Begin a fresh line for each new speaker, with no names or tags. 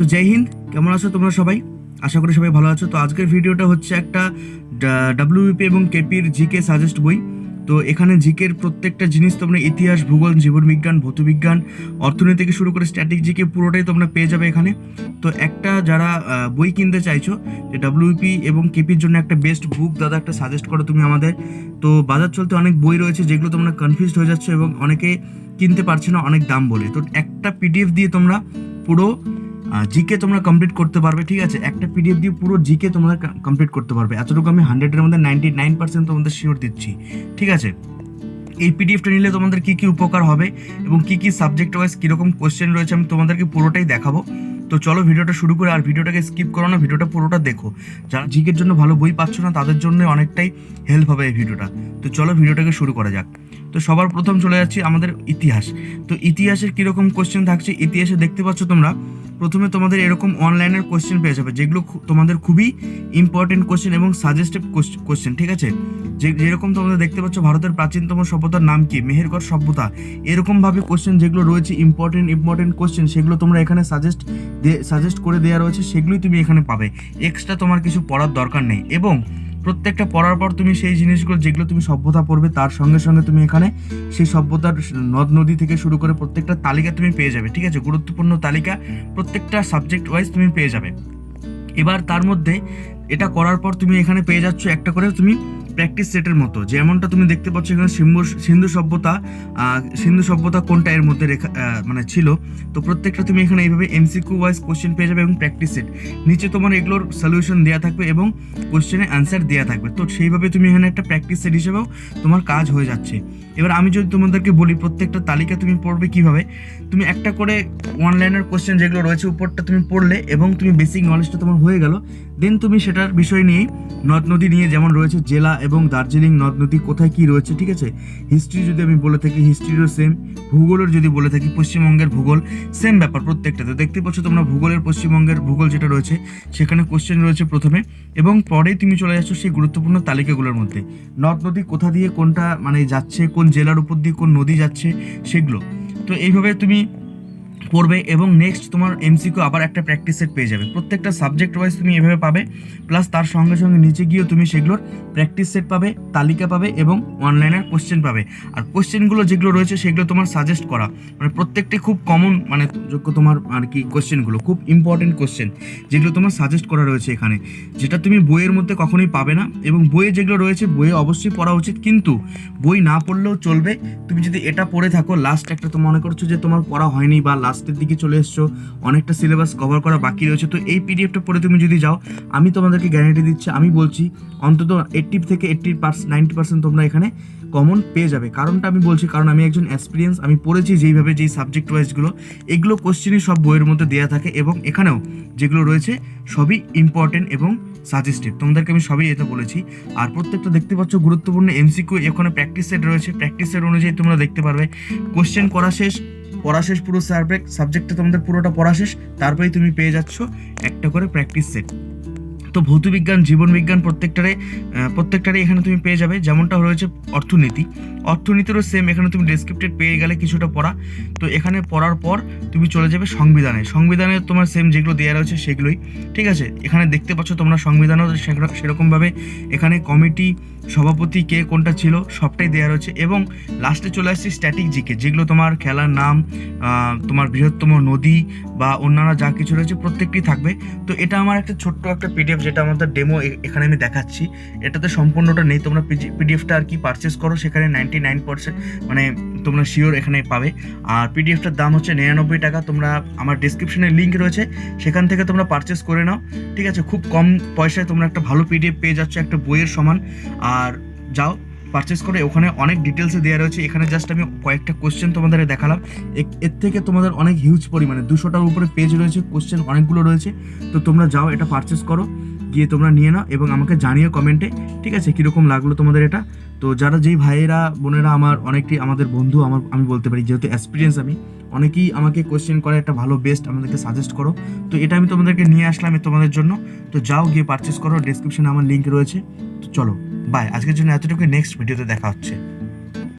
তো জয় হিন্দ, কেমন আছো তোমরা সবাই? আশা করি সবাই ভালো আছো। তো আজকের ভিডিওটা হচ্ছে একটা ডাব্লিউপি এবং কেপির জিকে সাজেস্ট বই। তো এখানে জিকের প্রত্যেকটা জিনিস তোমরা ইতিহাস, ভূগোল, জীবনবিজ্ঞান, ভৌতবিজ্ঞান অর্থনীতি থেকে শুরু করে স্ট্যাটিক জিকে পুরোটাই তোমরা পেয়ে যাবে এখানে। তো একটা যারা বই কিনতে চাইছো, যে ডাব্লিউপি এবং কেপির জন্য একটা বেস্ট বুক দাদা একটা সাজেস্ট করো তুমি আমাদের। তো বাজার চলতে অনেক বই রয়েছে যেগুলো তোমরা কনফিউজড হয়ে যাচ্ছ এবং অনেকে কিনতে পারছে না অনেক দাম বলে। তো একটা পিডিএফ দিয়ে তোমরা পুরো জিকে তোমরা কমপ্লিট করতে পারবে, ঠিক আছে? একটা পিডিএফ দিয়ে পুরো জিকে তোমরা কমপ্লিট করতে পারবে। এতটুকু আমি হান্ড্রেডের মধ্যে নাইনটি নাইন পার্সেন্ট তোমাদের শিওর দিচ্ছি, ঠিক আছে? এই পিডিএফটা নিলে তোমাদের কী কী উপকার হবে এবং কী কী সাবজেক্ট ওয়াইজ কীরকম কোশ্চেন রয়েছে আমি তোমাদেরকে পুরোটাই দেখাবো। তো চলো ভিডিওটা শুরু করে, আর ভিডিওটাকে স্কিপ করো না, ভিডিওটা পুরোটা দেখো। যারা জিকের জন্য ভালো বই পাচ্ছ না, তাদের জন্য অনেকটাই হেল্প হবে এই ভিডিওটা। তো চলো ভিডিওটাকে শুরু করা যাক। তো সবার প্রথম চলে যাচ্ছি আমাদের ইতিহাস। তো ইতিহাসের কীরকম কোশ্চেন থাকছে, ইতিহাসে দেখতে পাচ্ছ তোমরা প্রথমে তোমাদের এরকম অনলাইনের কোশ্চেন পেয়ে যাবে, যেগুলো তোমাদের খুবই ইম্পর্টেন্ট কোশ্চেন এবং সাজেস্টিভ কোশ্চেন ঠিক আছে? যে যেরকম তোমরা দেখতে পাচ্ছ, ভারতের প্রাচীনতম সভ্যতার নাম কি? মেহেরগড় সভ্যতা। এরকমভাবে কোশ্চেন যেগুলো রয়েছে ইম্পর্টেন্ট ইম্পর্টেন্ট কোশ্চেন সেগুলো তোমরা এখানে সাজেস্ট সাজেস্ট করে দেওয়া রয়েছে, সেগুলোই তুমি এখানে পাবে। এক্সট্রা তোমার কিছু পড়ার দরকার নেই। এবং প্রত্যেকটা পড়ার পর তুমি সেই জিনিসগুলো, যেগুলো তুমি সভ্যতা পড়বে, তার সঙ্গে সঙ্গে তুমি এখানে সেই সভ্যতার নদ নদী থেকে শুরু করে প্রত্যেকটা তালিকা তুমি পেয়ে যাবে, ঠিক আছে? গুরুত্বপূর্ণ তালিকা প্রত্যেকটা সাবজেক্ট ওয়াইজ তুমি পেয়ে যাবে। এবার তার মধ্যে এটা করার পর তুমি এখানে পেয়ে যাচ্ছ একটা করে তুমি প্র্যাকটিস সেটের মতো। যেমনটা তুমি দেখতে পাচ্ছ এখানে সিন্ধু সভ্যতা সিন্ধু সভ্যতা কোনটা এর মধ্যে রেখা মানে ছিল? তো প্রত্যেকটা তুমি এখানে এইভাবে এমসিকিউ ওয়াইজ কোশ্চেন পেয়ে যাবে এবং প্র্যাকটিস সেট নিচে তোমার এগুলোর সলিউশন দেওয়া থাকবে এবং কোশ্চেনের অ্যান্সার দেওয়া থাকবে। তো সেইভাবে তুমি এখানে একটা প্র্যাকটিস সেট হিসেবেও তোমার কাজ হয়ে যাচ্ছে। এবার আমি যদি তোমাদেরকে বলি প্রত্যেকটা তালিকা তুমি পড়বে কীভাবে? তুমি একটা করে অনলাইনের কোশ্চেন যেগুলো রয়েছে উপরটা তুমি পড়লে এবং তুমি বেসিক নলেজটা তোমার হয়ে গেল। দেন তুমি সেটার বিষয় নিয়েই নদ নদী নিয়ে যেমন রয়েছে জেলা এবং দার্জিলিং নদ নদী কোথায় কি রয়েছে, ঠিক আছে? হিস্ট্রি যদি আমি বলে থাকি হিস্ট্রিরও সেম ভূগোলের যদি বলে থাকি, পশ্চিমবঙ্গের ভূগোল সেম ব্যাপার প্রত্যেকটাতে। দেখতে পাচ্ছ তোমরা ভূগোলের পশ্চিমবঙ্গের ভূগোল যেটা রয়েছে, সেখানে কোশ্চেন রয়েছে প্রথমে। এবং পরেই তুমি চলে যাচ্ছ সেই গুরুত্বপূর্ণ তালিকাগুলোর মধ্যে। নদ নদী কোথা দিয়ে কোনটা মানে যাচ্ছে, কোন জেলার উপর দিয়ে কোন নদী যাচ্ছে, সেগুলো। তো এইভাবে তুমি পড়বে এবং নেক্সট তোমার এমসিকিউ আবার একটা প্র্যাকটিস সেট পেয়ে যাবে। প্রত্যেকটা সাবজেক্ট ওয়াইজ তুমি এভাবে পাবে প্লাস তার সঙ্গে সঙ্গে নিচে গিয়েও তুমি সেগুলোর প্র্যাকটিস সেট পাবে, তালিকা পাবে এবং অনলাইনের কোশ্চেন পাবে। আর কোশ্চেনগুলো যেগুলো রয়েছে সেগুলো তোমার সাজেস্ট করা। মানে প্রত্যেকটি খুব কমন মানে যোগ্য তোমার আর কি কোশ্চেনগুলো খুব ইম্পর্টেন্ট কোশ্চেন যেগুলো তোমার সাজেস্ট করা রয়েছে এখানে। যেটা তুমি বইয়ের মধ্যে কখনোই পাবে না এবং বইয়ে যেগুলো রয়েছে বইয়ে অবশ্যই পড়া উচিত। কিন্তু বই না পড়লেও চলবে। তুমি যদি এটা পড়ে থাকো লাস্ট একটা তো মনে করছ যে তোমার পড়া হয়নি বা লাস্টের দিকে চলে এসছো, অনেকটা সিলেবাস কভার করা বাকি রয়েছে, তো এই পিডিএফটা পড়ে তুমি যদি যাও, আমি তোমাদেরকে গ্যারান্টি দিচ্ছি, আমি বলছি অন্তত এইট্টি থেকে এইট্টি পার্সেন্ট নাইনটি পার্সেন্ট তোমরা এখানে কমন পেয়ে যাবে। কারণটা আমি বলছি, কারণ আমি একজন এক্সপিরিয়েন্স আমি পড়েছি যেইভাবে যেই সাবজেক্ট ওয়াইজগুলো এগুলো কোশ্চেনই সব বইয়ের মধ্যে দেওয়া থাকে এবং এখানেও যেগুলো রয়েছে সবই ইম্পর্টেন্ট এবং সাজেস্টিভ তোমাদেরকে আমি সবই এটা বলেছি। আর প্রত্যেকটা দেখতে পাচ্ছ গুরুত্বপূর্ণ এমসিকিউ এখানে প্র্যাকটিস সেট রয়েছে। প্র্যাকটিস সেট অনুযায়ী তোমরা দেখতে পারবে। কোশ্চেন করা শেষ পড়া শেষ, পুরো সাবজেক্ট সাবজেক্টটা তোমাদের পুরোটা পড়া শেষ, তারপরেই তুমি পেয়ে যাচ্ছ একটা করে প্র্যাকটিস সেট তো ভৌতবিজ্ঞান, জীবনবিজ্ঞান প্রত্যেকটারে প্রত্যেকটারে এখানে তুমি পেয়ে যাবে। যেমনটা রয়েছে অর্থনীতি। অর্থনীতিরও সেম এখানে তুমি ডেসক্রিপ্টেড পেয়ে গেলে কিছুটা পড়া। তো এখানে পড়ার পর তুমি চলে যাবে সংবিধানে। সংবিধানে তোমার সেম যেগুলো দেওয়া রয়েছে সেগুলোই। ঠিক আছে? এখানে দেখতে পাচ্ছ তোমরা সংবিধানও সেরকমভাবে এখানে কমিটি সভাপতি কে কোনটা ছিল, সবটাই দেওয়া রয়েছে। এবং লাস্টে চলে আসছে স্ট্যাটিক জিকে যেগুলো তোমার খেলার নাম তোমার বৃহত্তম নদী বা অন্যান্য যা কিছু রয়েছে প্রত্যেকটি থাকবে। তো এটা আমার একটা ছোট্ট একটা পিডিএফ যেটা আমাদের ডেমো এখানে আমি দেখাচ্ছি। এটাতে সম্পূর্ণটা নেই, তোমরা পিডিএফটা আর কি পারচেস করো, সেখানে নাইনটি নাইন পার্সেন্ট মানে তোমরা শিওর এখানে পাবে। আর পিডিএফটার দাম হচ্ছে নিরানব্বই টাকা। তোমরা আমার ডিসক্রিপশনে লিঙ্ক রয়েছে। সেখান থেকে তোমরা পারচেস করে নাও। ঠিক আছে, খুব কম পয়সায় তোমরা একটা ভালো পিডিএফ পেয়ে যাচ্ছ একটা বইয়ের সমান। আর যাও পারচেস করে। ওখানে অনেক ডিটেলসে দেওয়া রয়েছে। এখানে জাস্ট আমি কয়েকটা কোশ্চেন তোমাদের দেখালাম। এর থেকে তোমাদের অনেক হিউজ পরিমাণে। দুশোটার উপরে পেজ রয়েছে কোশ্চেন অনেকগুলো রয়েছে। তো তোমরা যাও, এটা পারচেস করো। গিয়ে তোমরা নিয়ে নাও এবং আমাকে জানিও কমেন্টে ঠিক আছে? কীরকম লাগল তোমাদের এটা? তো যারা যেই ভাইয়েরা বোনেরা আমার অনেকটি আমাদের বন্ধু আমার আমি বলতে পারি যেহেতু এক্সপিরিয়েন্স আমি অনেকেই আমাকে কোশ্চেন করে একটা ভালো বেস্ট আমাদেরকে সাজেস্ট করো। তো এটা আমি তোমাদেরকে নিয়ে আসলাম তোমাদের জন্য। তো যাও গিয়ে পারচেস করো ডিসক্রিপশনে আমার লিঙ্ক রয়েছে। তো চলো বাই আজকের জন্য এতটুকু নেক্সট ভিডিওতে দেখা হচ্ছে।